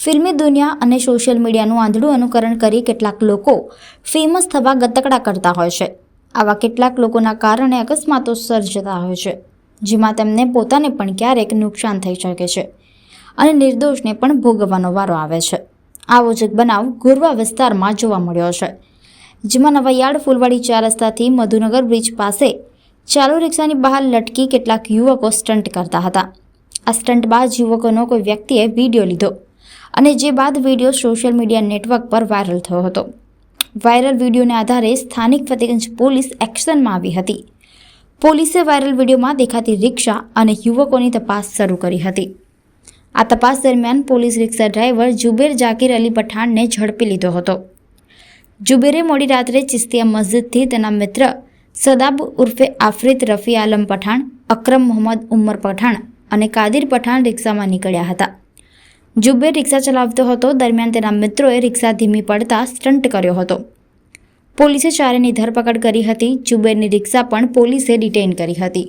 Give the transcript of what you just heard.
ફિલ્મી દુનિયા અને સોશિયલ મીડિયાનું આંધળું અનુકરણ કરી કેટલાક લોકો ફેમસ થવા ગતકડા કરતા હોય છે. આવા કેટલાક લોકોના કારણે અકસ્માતો સર્જતા હોય છે, જેમાં તેમને પોતાને પણ ક્યારેક નુકસાન થઈ શકે છે અને નિર્દોષને પણ ભોગવવાનો વારો આવે છે. આવો જ બનાવ ગોરવા વિસ્તારમાં જોવા મળ્યો છે, જેમાં નવાયાર્ડ ફૂલવાડી ચાર રસ્તાથી મધુનગર બ્રિજ પાસે ચાલુ રિક્ષાની બહાર લટકી કેટલાક યુવકો સ્ટન્ટ કરતા હતા. આ સ્ટન્ટ બાદ યુવકોનો કોઈ વ્યક્તિએ વીડિયો લીધો અને જે બાદ વીડિયો સોશિયલ મીડિયા નેટવર્ક પર વાયરલ થયો હતો. વાયરલ વિડીયોને આધારે સ્થાનિક ફતેગંજ પોલીસ એક્શનમાં આવી હતી. પોલીસે વાયરલ વિડીયોમાં દેખાતી રિક્ષા અને યુવકોની તપાસ શરૂ કરી હતી. આ તપાસ દરમિયાન police rickshaw driver Zubair Zakir Ali પઠાણને ઝડપી લીધો હતો. જુબેરે મોડી રાત્રે ચિસ્તિયા મસ્જિદથી તેના મિત્ર સદાબ ઉર્ફે આફ્રિત રફી આલમ પઠાણ, અક્રમ મોહમ્મદ ઉમર પઠાણ અને કાદિર પઠાણ રિક્ષામાં નીકળ્યા હતા. જુબેર રિક્ષા ચલાવતો હતો, દરમિયાન તેના મિત્રોએ રિક્ષા ધીમી પડતા સ્ટન્ટ કર્યો હતો. પોલીસે ચારેની ધરપકડ કરી હતી જુબેરની રિક્ષા પણ પોલીસે ડિટેઇન કરી હતી.